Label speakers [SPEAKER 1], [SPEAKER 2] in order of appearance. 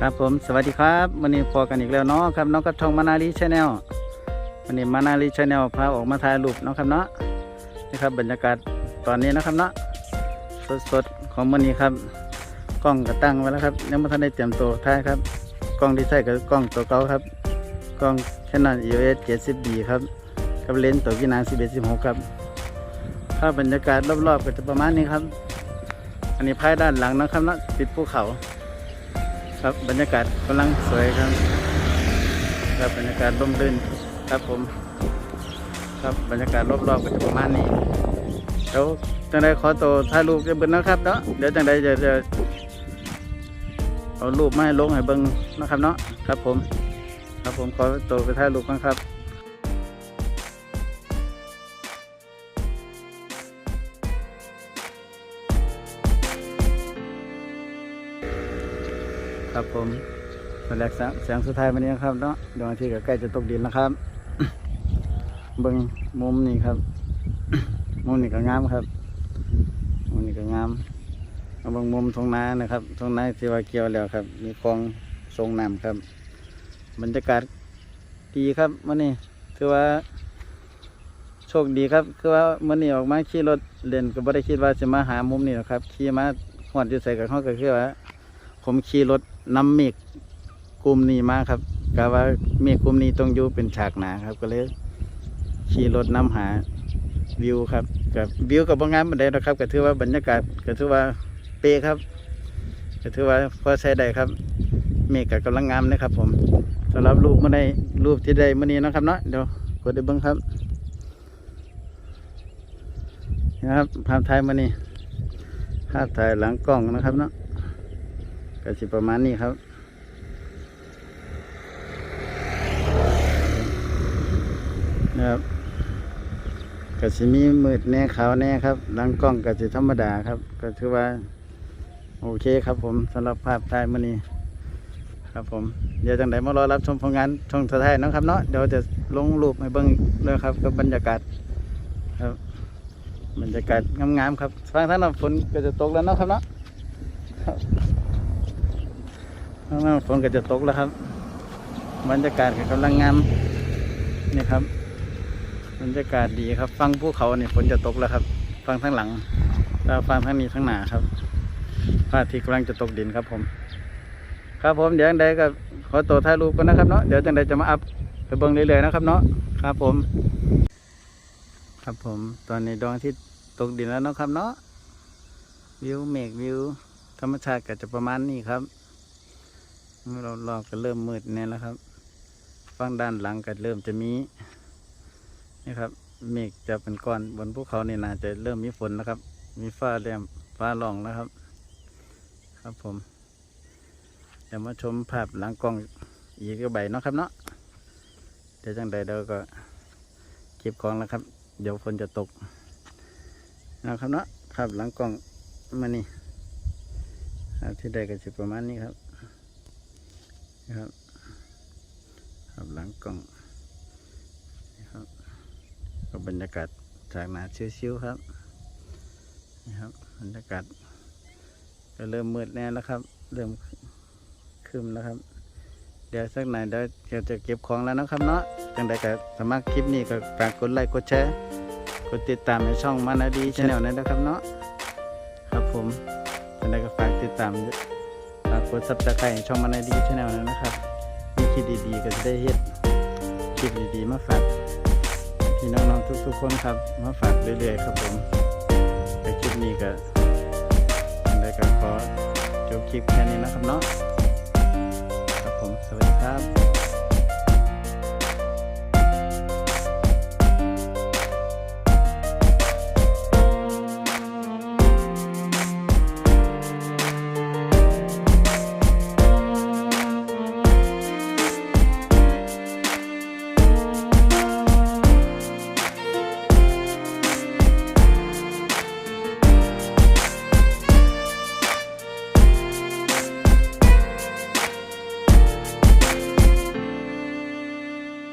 [SPEAKER 1] ครับผมสวัสดีครับวันนี้พอกันอีกแล้วเนาะครับน้องกระทงมานาลีชาแนลวันนี้มานาลีชาแนลพาออกมาถ่ายรูปเนาะครับเนาะนี่ครับบรรยากาศตอนนี้นะครับเนาะสดๆของวันนี้ครับ กล้องก็ตั้งไว้แล้วครับยังไม่ทันได้เตรียมตัวถ่ายครับ กล้องที่ใช้ก็กล้องตัวเก่าครับ กล้อง Canon EOS 70D ครับกับเลนส์ตัววินาน1116ครับภาพบรรยากาศรอบๆก็จะประมาณนี้ครับ อันนี้ภายด้านหลังนะครับเนาะติดภูเขา ครับบรรยากาศกำลังสวยครับ ครับบรรยากาศร่มรื่นครับผม ครับบรรยากาศรอบๆก็จะประมาณนี้เดี๋ยวจังใดขอตัวถ่ายรูปจะเบิ้งนะครับเนาะเดี๋ยวจังใดจะจะเอารูปมาให้ลงให้เบิ้งนะครับเนาะครับผม ครับผมขอตัวไปถ่ายรูปกันครับ ครับผมเป็นแรกแสงแสงสุดท้ายวันนี้นะครับเนาะดวงอาทิตย์ก็ใกล้จะตกดินแล้วครับ เบิ้งมุมนี่ครับ มุมนี่ก็งามครับ มุมนี่ก็งามเบิ้งมุมทงนานะครับทงนาที่ว่าเกี่ยวแล้วครับ มีคลองทรงน้ำครับ บรรยากาศดีครับวันนี้คือว่า โชคดีครับ คือว่ามื่อนี้ออกมาขี่รถเล่นก็บ่ได้คิดว่าจะมาหามุมนี้หรอกครับขี่มาหอดอยู่ใส่กับเขาก็คือว่า ผมขี่รถนำเมฆกลุ่มนี้มาครับกะว่าเมฆกลุ่มนี้ต้องอยู่เป็นฉากหนาครับ ก็เลยขี่รถนำหาวิวครับกับวิวกับบางงานบันไดนะครับก็ถือว่าบรรยากาศก็ถือว่าเปะครับก็ถือว่าพอใช้ได้ครับ เมฆกับกำลังงามนะครับ ผมสำหรับรูปเมื่อใดรูปที่ได้เมื่อนี้นะครับเนาะเดี๋ยวกดได้เบิ้งครับนะครับภาพถ่ายมื่อนี้ภาพถ่ายหลังกล้องนะครับเนาะ ก็สิประมาณนี้ครับนะครับก็สิมีมืดแน่ขาวแน่ครับหลังกล้องก็สิธรรมดาครับ ก็ถือว่า โอเคครับผมสำหรับภาพถ่ายมื้อนี้ ครับผม เดี๋ยวจังไดมารอรับชมผลงานช่องสุดท้ายเนาะครับเนาะเดี๋ยวจะลงรูปให้เบิ่งเลยครับกับบรรยากาศครับ บรรยากาศงามๆครับฟังท่านฝนก็จะตกแล้วเนาะครับเนาะ ข้างหน้าฝนก็จะตกแล้วครับบรรยากาศก็กำลังงามนี่ครับบรรยากาศดีครับ ฟังภูเขาเนี่ยฝนจะตกแล้วครับ ฟังทั้งหลังแล้วฟังทั้งนี้ทั้งหนาครับพระอาทิตย์กำลังจะตกดินครับผม ครับผมเดี๋ยวจังใดก็ขอตัวถ่ายรูปกันนะครับเนาะเดี๋ยวจังใดจะมาอัพไปเบิ่งเรื่อยๆนะครับเนาะครับผม ครับผมตอนนี้ดวงอาทิตย์ตกดินแล้วเนาะครับเนาะวิวเมฆวิวธรรมชาติก็จะประมาณนี้ครับ เรารอบก็เริ่มมืดแน่แล้วครับฝั่งด้านหลังก็เริ่มจะมีนี่ครับเมฆจะเป็นก้อนบนภูเขานี่น่าจะเริ่มมีฝนแล้วครับ มีฟ้าแลมฟ้าร้องแล้วครับ ครับผมเดี๋ยวมาชมภาพหลังกล้องอีกใบเนาะครับเนาะเดี๋ยวจังใดเราก็เก็บของแล้วครับ เดี๋ยวฝนจะตกนะครับเนาะภาพหลังกล้องมานี่ที่ได้ก็จะประมาณนี้ครับ นะครับครับหลังกล้องนะครับก็บรรยากาศจากหนาชิวๆครับนะครับบรรยากาศก็เริ่มมืดแน่แล้วครับ เริ่มคืมแล้วครับ เดี๋ยวสักหน่อยเดี๋ยวเราจะเก็บของแล้วนะครับเนาะจังใดก็สามัครคลิปนี้ก็ฝากกดไลค์กดแชร์กดติดตามในช่องมานาดีชาแนลนั้นนะครับเนาะครับผมจังใดก็ฝากติดตามฝากกดซับสไครต์ช่องมันในดีชแนลนะครับ มีคลิปดีๆ ก็จะได้เห็นคลิปดีๆ มาฝากพี่น้องๆทุกๆคนครับ มาฝากเรื่อยๆ ครับผมแต่คลิปนี้ก็อันใดก็ขอจบคลิปแค่นี้นะครับเนาะครับผมสวัสดีครับ